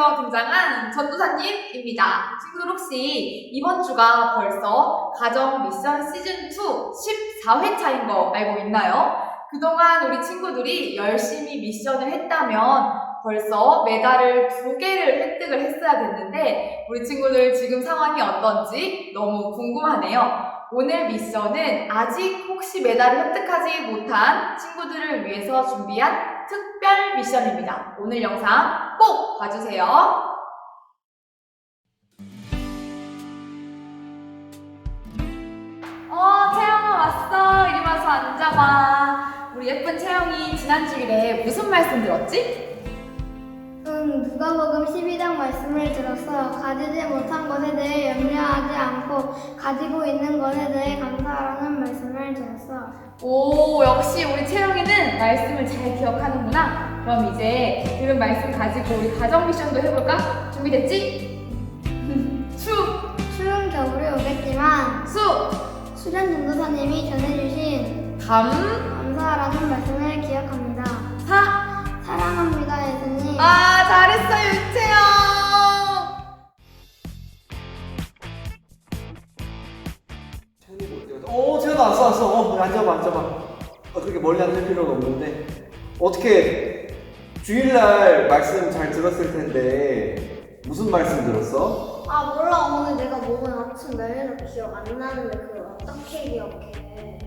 영상에서 등장한 전도사님입니다. 친구들 혹시 이번 주가 벌써 가정 미션 시즌2 14회차인 거 알고 있나요? 그동안 우리 친구들이 열심히 미션을 했다면 벌써 메달을 두 개를 획득을 했어야 됐는데 우리 친구들 지금 상황이 어떤지 너무 궁금하네요. 오늘 미션은 아직 혹시 메달을 획득하지 못한 친구들을 위해서 준비한 특별 미션입니다. 오늘 영상 꼭 봐주세요. 어, 채영아 왔어. 이리 와서 앉아봐. 우리 예쁜 채영이 지난 주일에 무슨 말씀 들었지? 응, 누가복음 12장 말씀을 들었어. 가지지 못한 것에 대해 염려하지 않고 가지고 있는 것에 대해 감사하라는 말 씀을 들었어. 오, 역시 우리 채영이는 말씀을 잘 기억하는구나. 그럼 이제 들은 말씀 가지고 우리 가정 미션도 해볼까? 준비됐지? 추, 추운 겨울이 오겠지만 수, 수련 전도사님이 전해주신 감, 감사하라는 말씀을 기억합니다. 사. 사랑합니다, 예수님. 아, 잘했어, 유채 어, 채연아 왔어 왔어. 어, 앉아봐 앉아봐. 어, 그렇게 멀리 앉을 필요는 없는데 어떻게 주일날 말씀 잘 들었을 텐데 무슨 말씀 들었어? 아, 몰라. 오늘 내가 먹은 아침 메뉴를 기억 안 나는데 그걸 어떻게 기억해?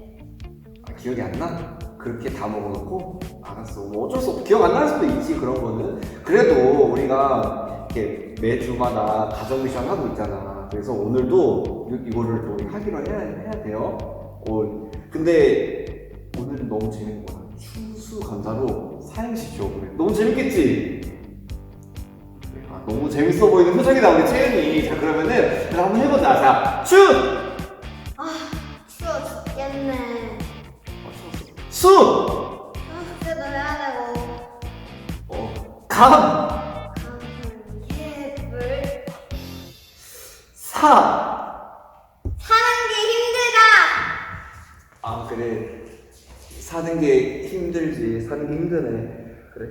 아, 기억이 안 나? 그렇게 다 먹어놓고 알았어. 뭐 어쩔 수 없어. 기억 안 날 수도 있지 그런 거는. 그래도 우리가 이렇게 매주마다 가정 미션 하고 있잖아. 그래서 오늘도 이- 이거를 또 하기로 해야, 해야 돼요. 어, 근데 오늘은 너무 재밌는 거야. 추수감사로 사행시 지어보래. 너무 재밌겠지? 아, 너무 재밌어 보이는 표정이다 우리 채연이. 자 그러면은 그럼 한번 해보자. 자 추. 아, 추워 죽겠네. 수. 숙제도 해야 되고. 어, 감. 사. 사는 게 힘들다! 아 그래. 사는 게 힘들지. 사는 게 힘드네. 그래.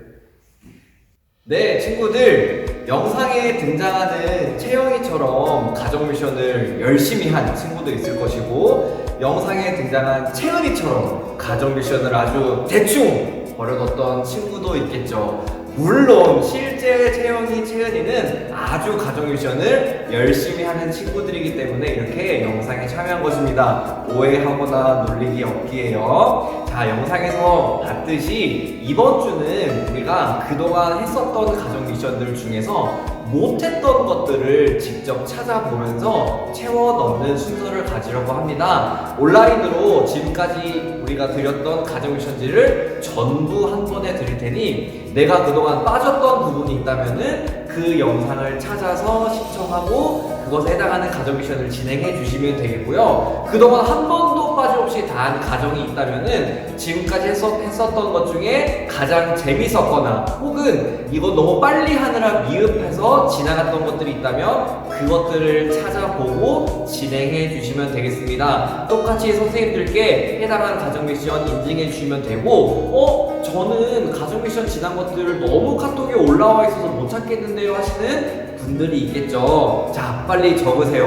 네 친구들. 영상에 등장하는 채영이처럼 가정 미션을 열심히 한 친구도 있을 것이고 영상에 등장한 채은이처럼 가정 미션을 아주 대충 버려뒀던 친구도 있겠죠 물론 실제 채영이, 채은이는 아주 가정 미션을 열심히 하는 친구들이기 때문에 이렇게 영상에 참여한 것입니다. 오해하거나 놀리기 없기에요. 자, 영상에서 봤듯이 이번 주는 우리가 그동안 했었던 가정 미션들 중에서 못했던 것들을 직접 찾아보면서 채워 넣는 순서를 가지려고 합니다. 온라인으로 지금까지 우리가 드렸던 가정 미션지를 전부 한 번에 드릴 테니 내가 그동안 빠졌던 부분이 있다면은 그 영상을 찾아서 시청하고 그것에 해당하는 가정 미션을 진행해 주시면 되겠고요. 그동안 한 번도 빠짐없이 다 한 가정이 있다면은 지금까지 했었, 했었던 것 중에 가장 재밌었거나 혹은 이거 너무 빨리 하느라 미흡해서 지나갔던 것들이 있다면 그것들을 찾아보고 진행해 주시면 되겠습니다. 똑같이 선생님들께 해당하는 가정 미션 인증해 주시면 되고 어? 저는 가정 미션 지난 것들을 너무 카톡에 올라와 있어서 못 찾겠는데요 하시는 분들이 있겠죠. 자, 빨리 적으세요.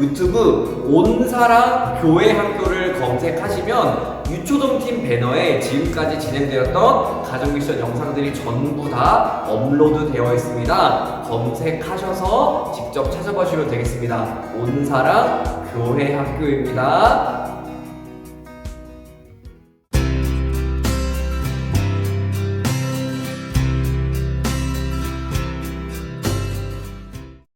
유튜브 온사랑 교회 학교를 검색하시면 유초동팀 배너에 지금까지 진행되었던 가정 미션 영상들이 전부 다 업로드 되어 있습니다. 검색하셔서 직접 찾아보시면 되겠습니다. 온사랑 교회 학교입니다.